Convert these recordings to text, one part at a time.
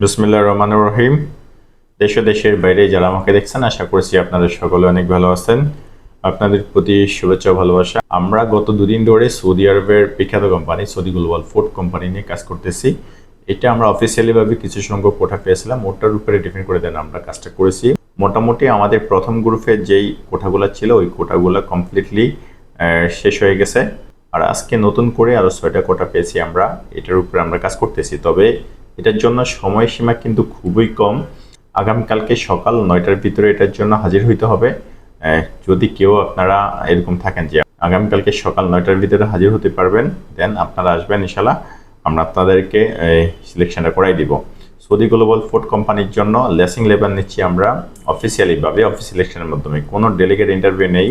বিসমিল্লাহ রহমান রহিম। দেশ দেশের বাইরে যারা আমাকে দেখছেন, আশা করছি আপনাদের সকলে অনেক ভালো আছেন। আপনাদের প্রতি শুভেচ্ছা ভালোবাসা। আমরা গত দুদিন ধরে সৌদি আরবের বিখ্যাত company, Saudi global food company নিয়ে কাজ করতেছি। এটা আমরা অফিসিয়ালিভাবে কিছু সংখ্যক কোঠা পেয়েছিলাম। ওটার উপরে ডিপেন্ড করে দেন আমরা কাজটা করেছি। মোটামুটি আমাদের প্রথম গ্রুপে যেই কোঠাগুলো ছিল, ওই কোঠাগুলো কমপ্লিটলি শেষ হয়ে গেছে। আর আজকে নতুন করে আরও ছয়টা কোটা পেয়েছি আমরা। এটার উপরে আমরা কাজ করতেছি। তবে এটার জন্য সময়সীমা কিন্তু খুবই কম। আগামীকালকে সকাল নয়টার ভিতরে এটার জন্য হাজির হইতে হবে। যদি কেউ আপনারা এরকম থাকেন যে আগামীকালকে সকাল নয়টার ভিতরে হাজির হতে পারবেন, দেন আপনারা আসবেন ইনশাল্লাহ আমরা আপনাদেরকে সিলেকশনটা করাই দিব। সৌদি গ্লোবাল ফুড কোম্পানির জন্য লেসিং লেবার নিচ্ছি আমরা অফিসিয়ালিভাবে অফিস সিলেকশনের মাধ্যমে। কোনো ডেলিগেট ইন্টারভিউ নেই।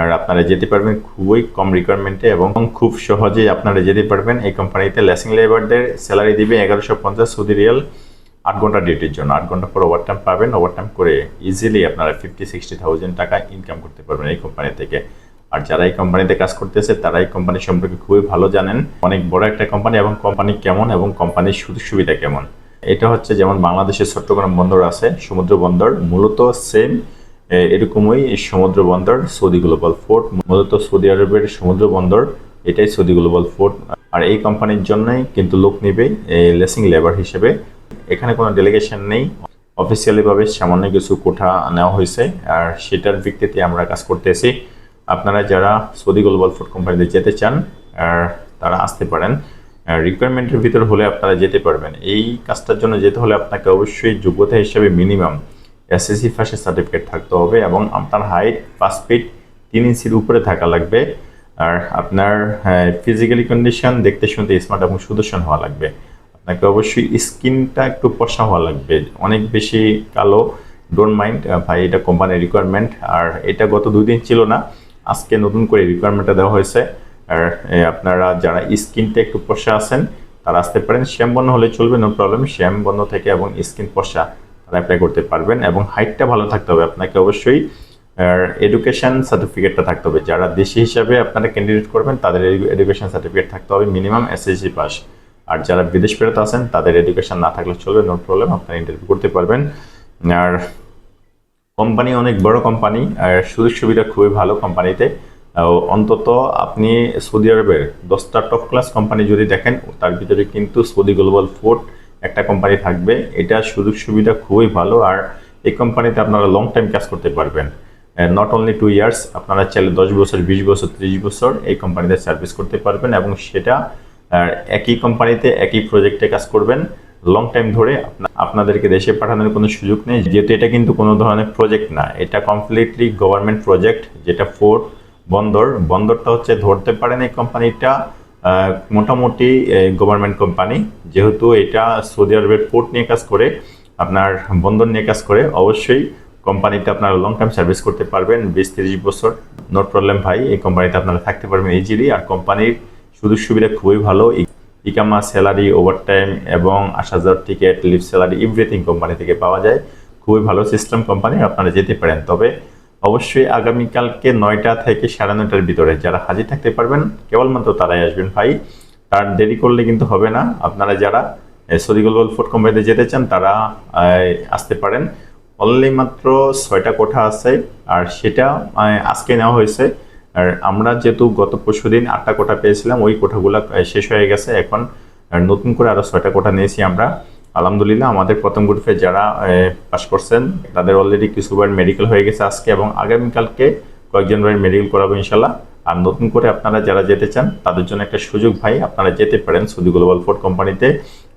আর আপনারা যেতে পারবেন খুবই কম রিকোয়ারমেন্টে এবং খুব সহজেই আপনারা যেতে পারবেন এই কোম্পানিতে লেসিং লেবারদের স্যালারি দিবে এগারোশো পঞ্চাশ সৌদি রিয়াল আট ঘণ্টা ডিউটির জন্য। আট ঘণ্টা পর ওভার টাইম পাবেন। ওভার টাইম করে ইজিলি আপনারা ফিফটি সিক্সটি থাউজেন্ড টাকা ইনকাম করতে পারবেন এই কোম্পানি থেকে। আর যারা এই কোম্পানিতে কাজ করতেছে, তারা এই কোম্পানি সম্পর্কে খুবই ভালো জানেন। অনেক বড় একটা কোম্পানি এবং কোম্পানি কেমন এবং কোম্পানির সুযোগ সুবিধা কেমন। এটা হচ্ছে যেমন বাংলাদেশের চট্টগ্রাম বন্দর আছে, সমুদ্র বন্দর। মূলত সেম এরকমই সমুদ্র বন্দর, সৌদি গ্লোবাল ফোর্ট, মূলত সৌদি আরবের সমুদ্র বন্দর, এটাই সৌদি গ্লোবাল ফোর্ট। আর এই কোম্পানির জন্যই কিন্তু লোক নেবে লেসিং লেবার হিসেবে। এখানে কোনো ডেলিগেশন নেই। অফিসিয়ালিভাবে সামান্য কিছু কোঠা নেওয়া হয়েছে, আর সেটার ভিত্তিতে আমরা কাজ করতেছি। আপনারা যারা সৌদি গ্লোবাল ফুড কোম্পানিতে যেতে চান, আর তারা আসতে পারেন। রিকোয়ারমেন্টের ভিতর হলে আপনারা যেতে পারবেন। এই কাজটার জন্য যেতে হলে আপনাকে অবশ্যই যোগ্যতা হিসেবে মিনিমাম এসএসসি ফার্স্টের সার্টিফিকেট থাকতে হবে এবং আপনার হাইট পাঁচ ফিট তিন ইঞ্চির উপরে থাকা লাগবে। আর আপনার ফিজিক্যালি কন্ডিশন দেখতে শুনতে স্মার্ট এবং সুদর্শন হওয়া লাগবে। আপনাকে অবশ্যই স্কিনটা একটু পশা হওয়া লাগবে। অনেক বেশি কালো ডোন্ট মাইন্ড ভাই, এটা কোম্পানির রিকোয়ারমেন্ট আর এটা গত দুই দিন ছিল না, আজকে নতুন করে রিকোয়ারমেন্টটা দেওয়া হয়েছে। আর আপনারা যারা স্কিনটা একটু পশা আছেন, তারা আসতে পারেন। শ্যাম বর্ণ হলে চলবে নো প্রবলেম শ্যাম বর্ণ থেকে এবং স্কিন পশা তারা অ্যাপ্লাই করতে পারবেন এবং হাইটটা ভালো থাকতে হবে। আপনাকে অবশ্যই এডুকেশন সার্টিফিকেটটা থাকতে হবে। যারা দেশি হিসাবে আপনারা ক্যান্ডিডেট করবেন, তাদের এডুকেশন সার্টিফিকেট থাকতে হবে মিনিমাম এসএসসি পাস আর যারা বিদেশ ফেরত আছেন, তাদের এডুকেশন না থাকলে চলবে নো প্রবলেম আপনারা ইন্টারভিউ করতে পারবেন। আর কোম্পানি অনেক বড় কোম্পানি আর সুযোগ সুবিধা খুবই ভালো কোম্পানিতে অন্তত আপনি সৌদি আরবের দশটা টপ ক্লাস কোম্পানি যদি দেখেন, তার ভিতরে কিন্তু সৌদি গ্লোবাল ফুড একটা কোম্পানি থাকবে, এটা সুযোগ সুবিধা খুবই ভালো আর এই কোম্পানিতে আপনারা লং টাইম কাজ করতে পারবেন। নট অনলি টু ইয়ার্স আপনারা চাইলে দশ বছর, বিশ বছর, ত্রিশ বছর এই কোম্পানিতে সার্ভিস করতে পারবেন এবং সেটা একই কোম্পানিতে একই প্রজেক্টে কাজ করবেন। লং টাইম ধরে আপনাদেরকে দেশে পাঠানোর কোনো সুযোগ নেই, যেহেতু এটা কিন্তু কোনো ধরনের প্রজেক্ট না। এটা কমপ্লিটলি গভর্নমেন্ট প্রজেক্ট যেটা ফোর্ট বন্দর। বন্দরটা হচ্ছে ধরতে পারেন এই কোম্পানিটা মোটামুটি গভর্নমেন্ট কোম্পানি যেহেতু এটা সৌদি আরবের পোর্ট নিয়ে কাজ করে, আপনার বন্দর নিয়ে কাজ করে, অবশ্যই কোম্পানিতে আপনারা লং টাইম সার্ভিস করতে পারবেন, বিশ তিরিশ বছর নো প্রবলেম ভাই, এই কোম্পানিতে আপনারা থাকতে পারবেন ইজিলি আর কোম্পানির সুযোগ সুবিধা খুবই ভালো ইকামা স্যালারি ওভারটাইম এবং আসা যাওয়ার ticket leave salary everything company থেকে পাওয়া যায়, খুবই ভালো সিস্টেম কোম্পানি আপনারা যেতে পারেন। তবে অবশ্যই আগামীকালকে নয়টা থেকে সাড়ে নয়টার ভিতরে যারা হাজির থাকতে পারবেন, কেবলমাত্র তারাই আসবেন ভাই। তার দেরি করলে কিন্তু হবে না। আপনারা যারা সৌদি গ্লোবাল ফুড কোম্পানিতে যেতে চান, তারা আসতে পারেন। অনলি মাত্র ছয়টা কোঠা আছে, আর সেটা আজকে নেওয়া হয়েছে। আর আমরা যেহেতু গত পরশু দিন আটটা কোটা পেয়েছিলাম, ওই কোঠাগুলো শেষ হয়ে গেছে। এখন নতুন করে আরও ছয়টা কোঠা নিয়েছি আমরা। আলহামদুলিল্লাহ, আমাদের প্রথম গ্রুপে যারা পাস করছেন, তাদের অলরেডি কিছুবার মেডিকেল হয়ে গেছে আজকে এবং আগামীকালকে কয়েকজন ভাই মেডিকেল করাবো ইনশাল্লাহ আর নতুন করে আপনারা যারা যেতে চান, তাদের জন্য একটা সুযোগ ভাই, আপনারা যেতে পারেন সৌদি গ্লোবাল ফুড কোম্পানিতে।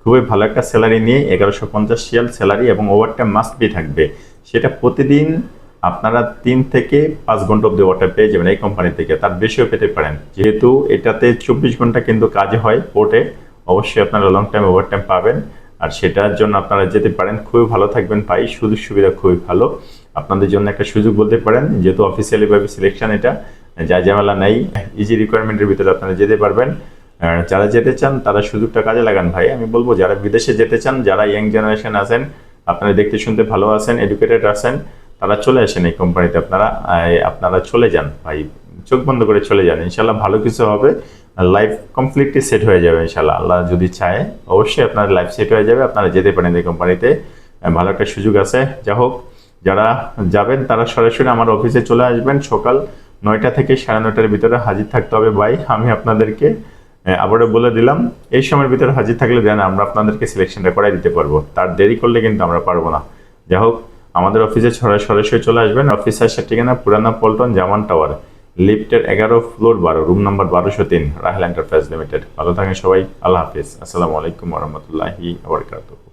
খুবই ভালো একটা স্যালারি নিয়ে এগারোশো পঞ্চাশ শিয়াল স্যালারি এবং ওভারটাইম মাস্ট বি থাকবে। সেটা প্রতিদিন আপনারা তিন থেকে পাঁচ ঘণ্টা অব্দি ওভারটাইম পেয়ে যাবেন এই কোম্পানি থেকে, তার বেশিও পেতে পারেন। যেহেতু এটাতে চব্বিশ ঘণ্টা কিন্তু কাজ হয় পোর্টে অবশ্যই আপনারা লং টাইম ওভারটাইম পাবেন। আর সেটার জন্য আপনারা যেতে পারেন। খুবই ভালো থাকবেন ভাই, সুযোগ সুবিধা খুবই ভালো। আপনাদের জন্য একটা সুযোগ বলতে পারেন, যেহেতু অফিসিয়ালিভাবে সিলেকশন এটা, যা ঝামেলা নাই ইজি রিকোয়ারমেন্টের ভিতরে আপনারা যেতে পারবেন। যারা যেতে চান, তারা সুযোগটা কাজে লাগান ভাই। আমি বলব, যারা বিদেশে যেতে চান, যারা ইয়াং জেনারেশন আছেন, আপনারা দেখতে শুনতে ভালো আছেন এডুকেটেড আছেন, তারা চলে আসেন এই কোম্পানিতে আপনারা আপনারা চলে যান ভাই। চোখ বন্ধ করে চলে যান। ইনশাল্লাহ ভালো কিছু হবে। লাইফ কমপ্লিটলি সেট হয়ে যাবে ইনশাল্লাহ আল্লাহ যদি চায়, অবশ্যই আপনার লাইফ সেট হয়ে যাবে, আপনারা যেতে পারেন এই কোম্পানিতে ভালো একটা সুযোগ আছে। যা হোক, যারা যাবেন, তারা সরাসরি আমার অফিসে চলে আসবেন। সকাল নয়টা থেকে সাড়ে নয়টার ভিতরে হাজির থাকতে হবে। ভাই, আমি আপনাদেরকে আবারও বলে দিলাম, এই সময়ের ভিতরে হাজির থাকলে দেন আমরা আপনাদেরকে সিলেকশনটা করাই দিতে পারব। তার দেরি করলে কিন্তু আমরা পারব না। যাই হোক, আমাদের অফিসে সরাসরি চলে আসবেন। অফিস আসার ঠিকানা পুরানা পল্টন জামান টাওয়ার লিফটের এগারো ফ্লোর বারো, রুম নাম্বার বারোশো তিন, রাহেল এন্টারপ্রাইজ লিমিটেড। ভালো থাকেন সবাই, আল্লাহ হাফিজ। আসসালামু আলাইকুম রহমতুল্লাহি আবরকাতুহ